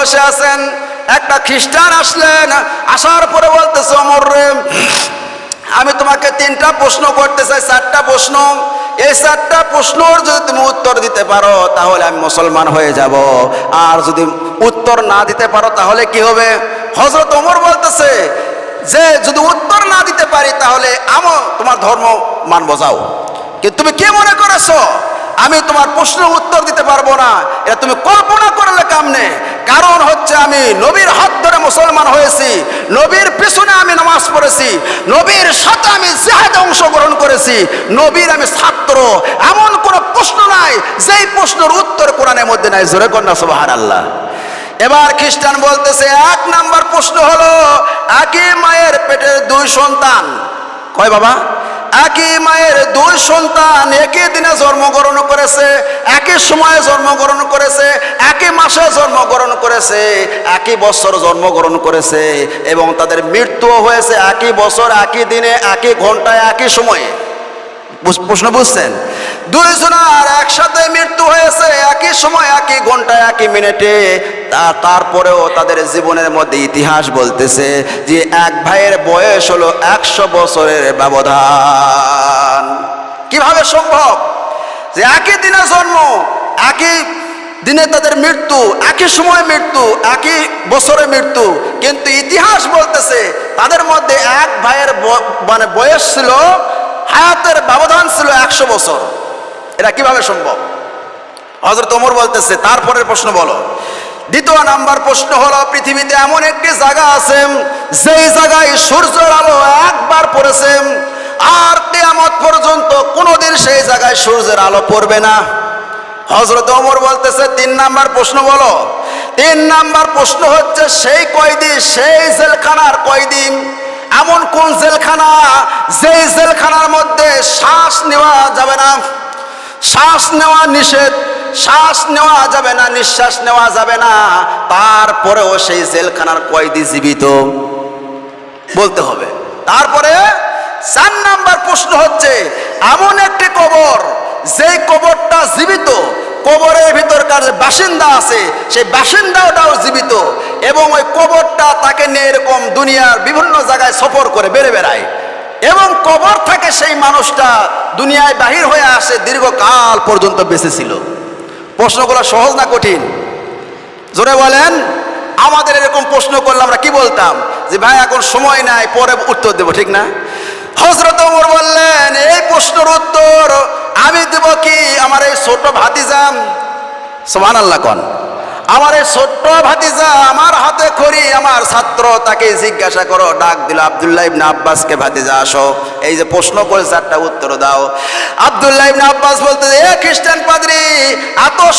বসে আছেন, একটা খ্রিস্টান আসলেন, আসার পরে বলতেছে, অমর রে, আমি তোমাকে তিনটা প্রশ্ন করতে চাই, চারটা প্রশ্ন। এই চারটা প্রশ্নর যদি তুমি উত্তর দিতে পারো, তাহলে আমি মুসলমান হয়ে যাব। আর যদি উত্তর না দিতে পারো, তাহলে কি হবে? হজরত ওমর বলতেছে, যে, যদি উত্তর না দিতে পারি, তাহলে আমো, তোমার ধর্ম মানবো, যাও। কিন্তু তুমি কে মনে করেছ? আমি তোমার প্রশ্নের উত্তর দিতে পারব না। এটা তুমি কল্পনা করলে কামনে? কারণ হচ্ছে আমি নবীর হাত ধরে মুসলমান হয়েছি, নবীর পেছনে আমি নামাজ পড়েছি, নবীর সাথে আমি জেহাদে অংশগ্রহণ করেছি, নবীর আমি ছাত্র, এমন কোন প্রশ্ন নাই, যেই প্রশ্নের উত্তর কোরআনের মধ্যে নাই। জোরে কন্যা সুবাহান আল্লাহ এবার খ্রিস্টান বলতেছে, এক নাম্বার প্রশ্ন হলো একই মায়ের পেটের দুই সন্তান। কয় বাবা? একই মায়ের দুই সন্তান, একই দিনে জন্মগ্রহণ করেছে, একই সময়ে জন্মগ্রহণ করেছে, একই মাসে জন্মগ্রহণ করেছে, একই বছর জন্মগ্রহণ করেছে এবং তাদের মৃত্যুও হয়েছে একই বছর, একই দিনে, একই ঘন্টায় একই সময়ে। প্রশ্ন বুঝছেন? দুইজনার একসাথে মৃত্যু হয়েছে, একই সময়, একই ঘন্টায় একই মিনিটে। তারপরেও তাদের জীবনের মধ্যে ইতিহাস বলতেছে যে এক ভাইয়ের বয়স হলো একশো বছরের ব্যবধান। কীভাবে সম্ভব? যে একই দিনে জন্ম, একই দিনে তাদের মৃত্যু, একই সময় মৃত্যু, একই বছরে মৃত্যু। কিন্তু ইতিহাস বলতেছে তাদের মধ্যে এক ভাইয়ের মানে বয়স ছিল, হায়াতের ব্যবধান ছিল একশো বছর। এটা কীভাবে সম্ভব? হজরত ওমর বলতেছে, তারপরের প্রশ্ন বলো। দ্বিতীয় নাম্বার প্রশ্ন হলো, পৃথিবীতে এমন একটি জায়গা আছে, যেই জায়গায় সূর্যের আলো একবার পড়েছে, আর কেয়ামত পর্যন্ত কোনোদিন সেই জায়গায় সূর্যের আলো পড়বে না। হজরত ওমর বলতেছে, তিন নাম্বার প্রশ্ন বলো, তিন নাম্বার প্রশ্ন হচ্ছে, সেই কয়দি সেই জেলখানার কয়দি এমন কোন জেলখানা যেই জেলখানার মধ্যে শ্বাস নেওয়া যাবে না? শ্বাস নেওয়া নিষেধ। শ্বাস নেওয়া যাবে না, নিঃশ্বাস নেওয়া যাবে না। তারপরেও সেই জেলখানার কয়দি জীবিত। বলতে হবে। তারপরে চার নাম্বার প্রশ্ন হচ্ছে, এমন একটি কবর, যেই কবরটা জীবিত, কবরের ভিতরকার যে বাসিন্দা আছে, সেই বাসিন্দাটাও জীবিত এবং ওই কবরটা তাকে নিয়ে এরকম দুনিয়ার বিভিন্ন জায়গায় সফর করে বেড়ে বেড়ায়। এবং কবর থেকে সেই মানুষটা দুনিয়ায় বাহির হয়ে আসে দীর্ঘকাল পর্যন্ত বেঁচে ছিল। প্রশ্নগুলো সহজ না কঠিন? জোরে বলেন, আমাদের এরকম প্রশ্ন করলে আমরা কি বলতাম? যে ভাই, এখন সময় নাই, পরে উত্তর দেবো, ঠিক না? হজরত ওমর বললেন, এই প্রশ্নের উত্তর আমি দেব কি? আমার এই ছোট ভাতিজাম সোমান আল্লাহ কন। আমার এই ছোট্ট ভাতিজা আমার হাতে খড়ি, আমার ছাত্র, তাকে জিজ্ঞাসা করো, ডাক দিল, আবদুল্লাহ ইবনে আব্বাসকে ভাতিজা, আসো। এই যে প্রশ্ন করে চারটা উত্তর দাও। আবদুল্লাহ ইবনে আব্বাস বলতে এ খ্রিস্টান পাদ্রী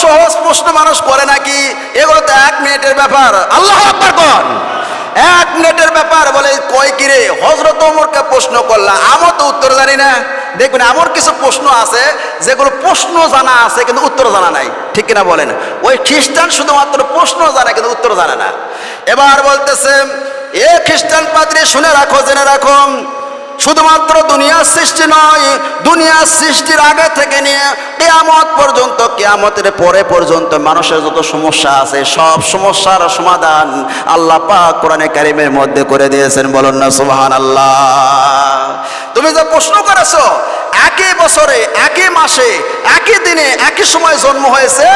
সহজ প্রশ্ন মানুষ করে নাকি? এগুলো তো এক মিনিটের ব্যাপার। আল্লাহ কন এক মিনিটের ব্যাপার বলে কয় কিরে হজরত ওমরকে প্রশ্ন করলাম। আমার তো উত্তর জানি না। দেখবেন এমন কিছু প্রশ্ন আছে, যেগুলো প্রশ্ন জানা আছে কিন্তু উত্তর জানা নাই। ঠিক কিনা বলেন? ওই খ্রিস্টান শুধুমাত্র প্রশ্ন জানে কিন্তু উত্তর জানে না। এবার বলতেছে, এ খ্রিস্টান পাদ্রী শুনে রাখো, জেনে রাখো। শুধুমাত্র দুনিয়ার সৃষ্টি নয়, দুনিয়ার সৃষ্টির আগে থেকে নিয়ে কেয়ামত পর্যন্ত, কেয়ামতের পরে পর্যন্ত মানুষের যত সমস্যা আছে, সব সমস্যার সমাধান আল্লাহ পাক কোরআনে কারিমের মধ্যে করে দিয়েছেন। বলুন না সুবহান আল্লাহ তুমি যে প্রশ্ন করেছ একই বছরে, একই মাসে, একই দিনে, একই সময় জন্ম হয়েছে,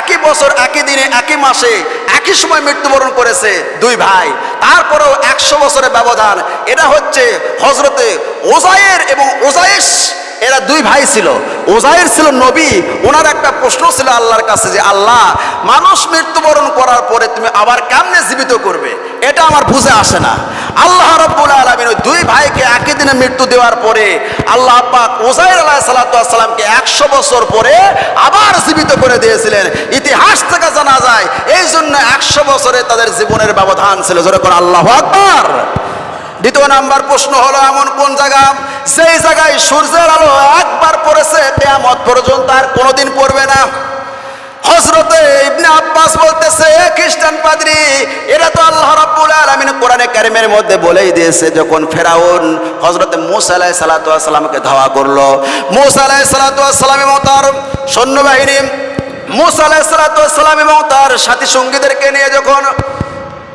একই বছর, একই দিনে, একই মাসে, একই সময় মৃত্যুবরণ করেছে দুই ভাই। তারপরেও একশো বছরের ব্যবধান। এটা হচ্ছে হজরতে ওজায়ের এবং ওজায়েশ এরা দুই ভাই ছিল। ওজায়ের ছিল নবী ওনার একটা প্রশ্ন ছিল আল্লাহর কাছে যে, আল্লাহ, মানুষ মৃত্যুবরণ করার পরে তুমি আবার কেমনে জীবিত করবে? এটা আমার বুঝে আসে না। আল্লাহ রব্বুল আলমিন ওই দুই ভাইকে একই দিনে মৃত্যু দেওয়ার পরে আল্লাহ পাক ওজাইর আলাহ সাল্লাতামকে একশো বছর পরে আবার জীবিত করে দিয়েছিলেন। ইতিহাস থেকে জানা যায় এই জন্য একশো বছরে তাদের জীবনের ব্যবধান ছিল। যেরকম আল্লাহ আকবার! দ্বিতীয় নাম্বার প্রশ্ন হলো এমন কোন জায়গা? সেই জায়গায় সূর্যের আলো একবার পড়েছে, কেয়ামত পর্যন্ত আর কোনোদিন পড়বে না। হজরতে ইবনে আব্বাস বলতেছে, "এ খ্রিস্টান পাদ্রী, এটা তো আল্লাহ রাব্বুল আলামিন কোরআনে কারিমের মধ্যে বলেই দিয়েছে, যখন ফেরাউন হজরতে মুসা আলাইহিস সালাতু সালামকে ধাওয়া করল। মুসা আলাইহিস সালাতু সালাম এবং তার সৈন্যবাহিনী মুসা আলাইসালাম এবং তার সাথী সঙ্গীদেরকে নিয়ে যখন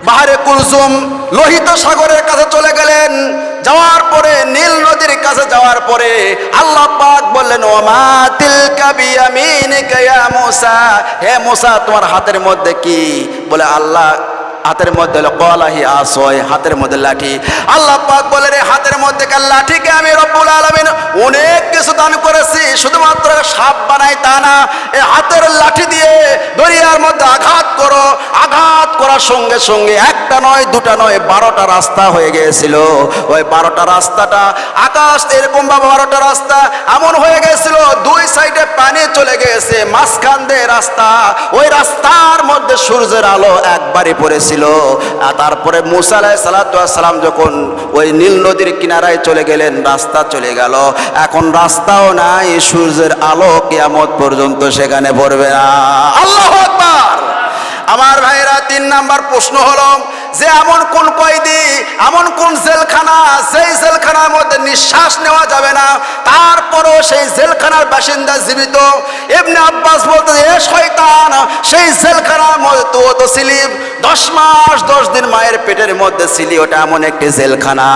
বাহারে কুলসুম লোহিত সাগরের কাছে চলে গেলেন। যাওয়ার পরে, নীল নদীর কাছে যাওয়ার পরে আল্লাহ পাক বললেন, ওমা তিলকা বিয়ামিনিকা ইয়া মুসা। হে মুসা, তোমার হাতের মধ্যে কি? বলে, আল্লাহ হাতের মধ্যে কলাহি আসয় হাতের মধ্যে লাঠি। আল্লাহ পাক বলে রে, হাতের মধ্যে কার লাঠিকে আমি রব্বুল আলামিন অনেক কিছু দান করেছি, শুধুমাত্র সাপ বানাই তা না এই হাতের লাঠি দিয়ে দরিয়ার মধ্যে আঘাত করো। আঘাত করার সঙ্গে সঙ্গে একটা নয়, দুটা নয়, বারোটা রাস্তা হয়ে গিয়েছিল। ওই বারোটা রাস্তাটা আকাশ এরকম বা বারোটা রাস্তা এমন হয়ে গেছিল দুই সাইডে পানি চলে গেছে মাঝখান দিয়ে রাস্তা, ওই রাস্তার মধ্যে সূর্যের আলো একবারই পড়েছিল। আর তারপরে মুসা আলাহ সালাতাম যখন ওই নীল নদীর কিনারায় চলে গেলেন, রাস্তা চলে গেল। এখন রাস্তাও নাই, সূর্যের আলো কেয়ামত পর্যন্ত সেখানে পড়বে না। আল্লাহ আমার ভাইরা তিন নাম্বার প্রশ্ন হলো যে এমন কোন কয়দি, এমন কোন জেলখানা, সেই জেলখানার মধ্যে নিঃশ্বাস নেওয়া যাবে না। তারপরও সেই জেলখানার বাসিন্দা জীবিত। এমনি আব্বাস বলতে এ শয়তান, সেই জেলখানার মধ্যে তো তো ছিলি দশ মাস, দশ দিন মায়ের পেটের মধ্যে ছিলি ওটা এমন একটি জেলখানা।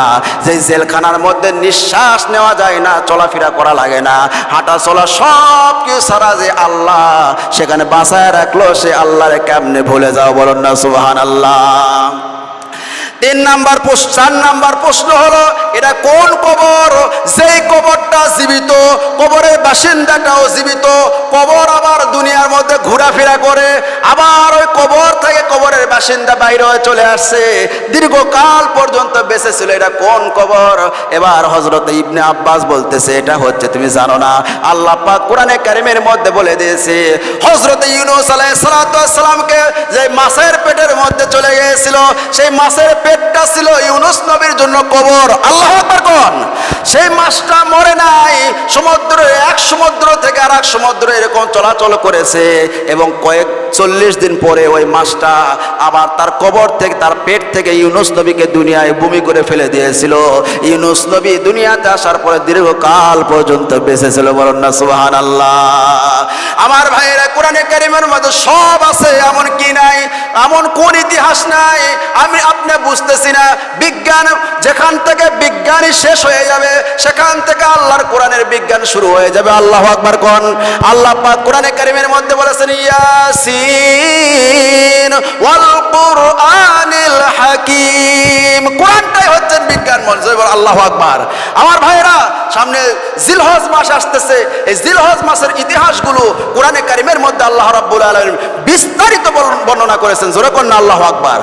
যে জেলখানার মধ্যে নিঃশ্বাস নেওয়া যায় না, চলাফেরা করা লাগে না। হাঁটা চলা সব কিছু সারা যে আল্লাহ, সেখানে বাঁচায় রাখল, সে আল্লাহরে কেমনে ভুলে যাও বলুন না সুবাহান আল্লাহ তিন নাম্বার প্রশ্ন, চার নাম্বার প্রশ্ন হলো, এটা কোন কবর? যেই কবরটা জীবিত, কবরের বাসিন্দাটাও জীবিত, কবর আবার দুনিয়ার মধ্যে ঘোরাফেরা করে, আবার ওই কবর থেকে কবরের বাসিন্দা বাইরে চলে আসছে। দীর্ঘকাল পর্যন্ত বেঁচে ছিল, এটা কোন কবর? এবার হজরত ইবনে আব্বাস বলতেছে, এটা হচ্ছে, তুমি জানো না, আল্লাহ পাক কোরআনে কারিমের মধ্যে বলে দিয়েছে হজরত ইউনুস আলাইহিস সালামকে যে মাছের পেটের মধ্যে চলে গিয়েছিল, সেই মাছের পেটটা ছিল ইউনুস নবীর জন্য কবর। আল্লাহ কোন? সেই মাছটা মরে নাই সমুদ্র এক সমুদ্র থেকে আর এক সমুদ্র এরকম চলাচল করেছে এবং কয়েক চল্লিশ দিন পরে ওই মাছটা আবার তার কবর থেকে, তার পেট থেকে ইউনুস নবীকে দুনিয়ায় ভূমি করে ফেলে দিয়েছিল। ইউনুস নবী দুনিয়াতে আসার পরে দীর্ঘকাল পর্যন্ত বেঁচে ছিল না সুবাহান আল্লাহ আমার ভাইয়েরা, কোরআনে কারিমের মধ্যে সব আছে, এমন কি নাই, এমন কোন ইতিহাস নাই, আমি আপনি বুঝতেছি না। বিজ্ঞান, যেখান থেকে বিজ্ঞানই শেষ হয়ে যাবে, সেখান থেকে আল্লাহর কোরআনের বিজ্ঞান শুরু হয়ে যাবে। আল্লাহ আকবার কোন? আল্লাহ কোরআনে কারিমের মধ্যে বলেছেন ইয়াসিন ওয়াল কুরআনিল হাকিম কোরআনটাই হচ্ছেন বিজ্ঞান মঞ্চ। এবার আল্লাহ আকবার। আমার ভাইয়েরা সামনে জিলহজ মাস আসতেছে। এই জিলহজ মাসের ইতিহাসগুলো কোরআনে কারিমের মধ্যে আল্লাহ রাব্বুল আলামিন বিস্তারিত বর্ণনা করেছেন। জোরে কন্যা আল্লাহ আকবার।